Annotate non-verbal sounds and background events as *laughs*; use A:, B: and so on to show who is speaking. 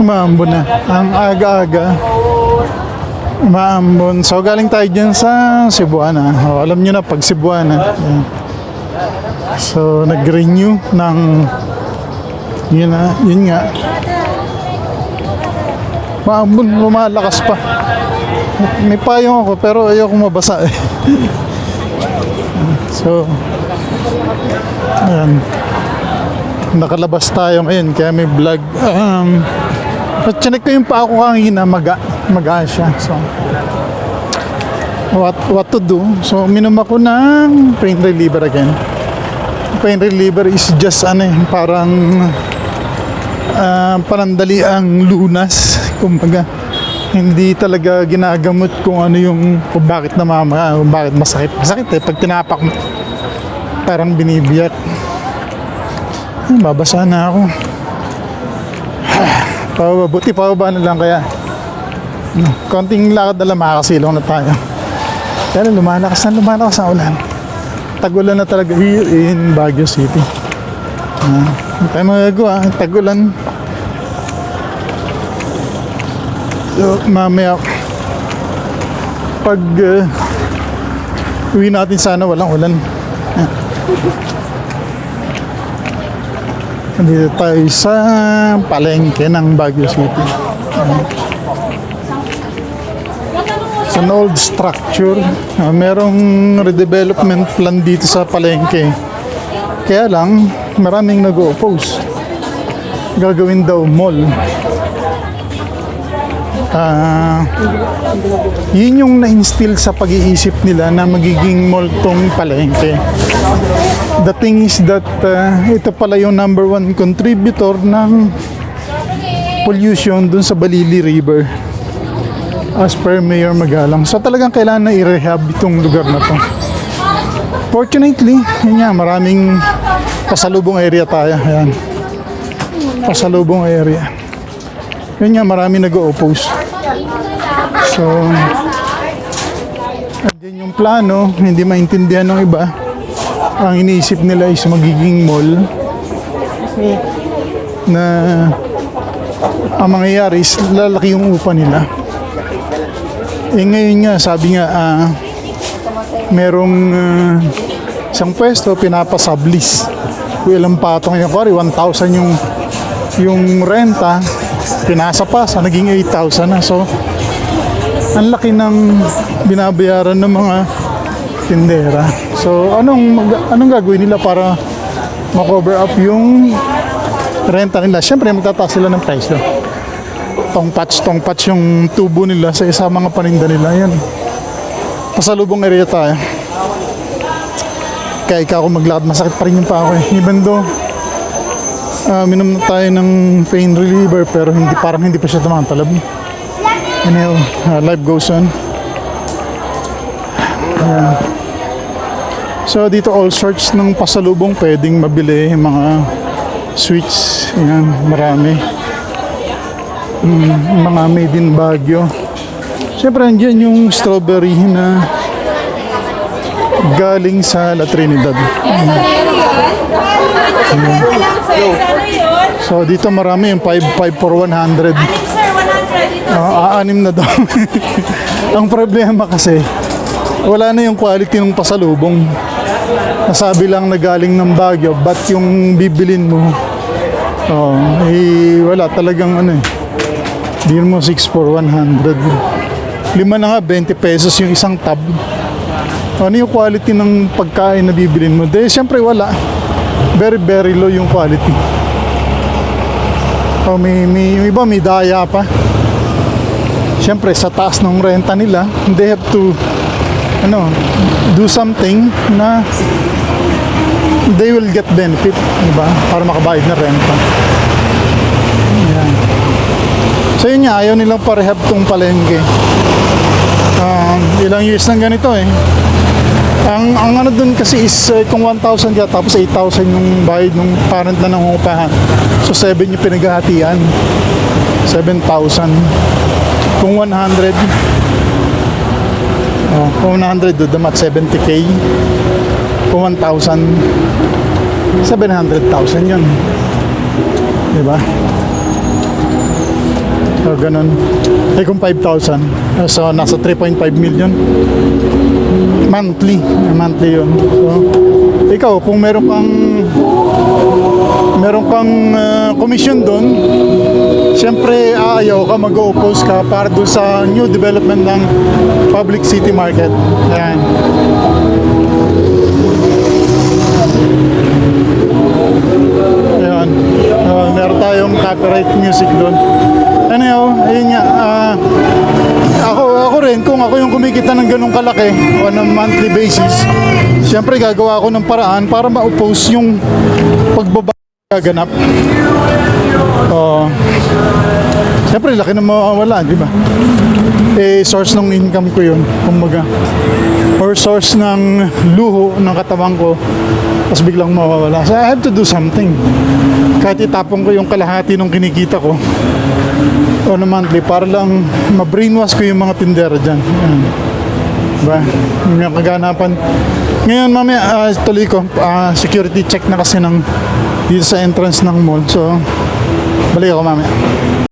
A: Umaambon na. Ang aga-aga. Umaambon. So galing tayo dyan sa Cebuana. O, alam nyo na pag Cebuana. Yan. So nag-renew ng yun na, yun nga. Maambon, lumalakas pa. May payong ako pero ayoko mabasa eh. *laughs* so, ayan. Nakalabas tayo ngayon kaya may vlog. Um, at chinek ko yung pa ako kanina, maga, maga siya. So, what, what to do? So, minum ako ng pain reliever again. Pain reliever is just ano eh, parang ah, panandali ang lunas. *laughs* Kumbaga, hindi talaga ginagamot kung ano yung kung bakit namama, kung bakit masakit. Masakit eh, pag tinapak parang binibiyak. Ah, Babasa na ako. Pababa, buti pababa na lang kaya. Hmm, Konting lakad na lang makakasilong na tayo. Pero lumalakas na lumalakas ang ulan. Tagulan na talaga here in Baguio City. Ah, Hindi tayo magagawa. Tagulan. So, mamaya pag uh, uwi natin sana walang ulan. Ah. Dito tayo sa palengke ng Baguio City. It's an old structure. Ah, merong redevelopment plan dito sa palengke. Kaya lang, maraming nag-oppose. Gagawin daw mall. Ah, yun yung na-instill sa pag-iisip nila na magiging mall tong palengke. The thing is that uh, ito pala yung number one contributor ng pollution dun sa Balili River as per Mayor Magalang. So talagang kailangan na i-rehab itong lugar na to. Fortunately, yun nga, maraming pasalubong area tayo. Ayan. Pasalubong area. Yun nga, marami nag-oppose. So, andyan yung plano, hindi maintindihan ng iba. Ang iniisip nila is magiging mall na ang mangyayari is lalaki yung upa nila. Eh ngayon nga, sabi nga, ah, merong ah, isang pwesto, pinapasublease. Kung ilang patong yung kari, 1,000 yung yung renta, pinasa pa sa naging 8,000 na. So, ang laki ng binabayaran ng mga tindera. So, anong mag- anong gagawin nila para ma-cover up yung renta nila? Siyempre, magtataas sila ng presyo. Tong patch, tong patch yung tubo nila sa isa mga paninda nila. Yan. Pasalubong area tayo. Kaya ikaw ako maglakad, masakit pa rin yung pa ako eh. Even though, ah, minom tayo ng pain reliever pero hindi parang hindi pa siya tumatalab. Anyhow, uh, life goes on. Ayan. So dito all sorts ng pasalubong pwedeng mabili mga sweets, yan, marami. Mm, mga made in Baguio. Siyempre andyan yung strawberry na galing sa La Trinidad. So dito marami yung 5 5 for 100.
B: Sir, 100 dito.
A: Ah, aanim na daw. *laughs* Ang problema kasi, wala na yung quality ng pasalubong. Nasabi lang na galing ng Baguio, but yung bibilin mo, oh, eh, wala talagang ano eh. Bilhin mo 6 for 100. Lima na nga, 20 pesos yung isang tab. Ano yung quality ng pagkain na bibilin mo? De, siyempre wala. Very, very low yung quality. Oh, may, may, yung iba may daya pa. Siyempre, sa taas ng renta nila, they have to ano, do something na they will get benefit, di ba? Para makabayad na renta. Yan. So yun nga, ayaw nilang parehab tong palengke. Um, ilang years nang ganito eh. Ang, ang ano dun kasi is eh, kung 1,000 ka tapos 8,000 yung bayad ng parent na nangungupahan. So 7 yung pinaghahatian. 7,000. Kung 100, oh, kung 100 do damat 70k. Kung 1,000, 700,000 yun. Diba? So, ganun. Eh kung 5,000. eh, So, nasa 3.5 million. Monthly. Monthly yun. So, ikaw, kung meron kang meron kang uh, commission doon, siyempre aayaw ka, mag-oppose ka para doon sa new development ng public city market. Ayan. Ayan. Uh, meron tayong copyright music doon. Yun, ayun nga, ah, ako, ako rin, kung ako yung kumikita ng ganong kalaki on a monthly basis, siyempre gagawa ako ng paraan para ma-oppose yung pagbaba gaganap. Oo. Siyempre, laki na mawawala, di ba? Eh, source ng income ko yun, kumbaga. Or source ng luho ng katawan ko, tapos biglang mawawala. So, I have to do something. Kahit itapon ko yung kalahati ng kinikita ko, on a monthly para lang ma-brainwash ko yung mga tindera dyan. Ayan. Diba? Yung kaganapan. Ngayon, mamaya, ah, tuloy ko, ah, security check na kasi ng dito sa entrance ng mall. So, balik ako mamaya.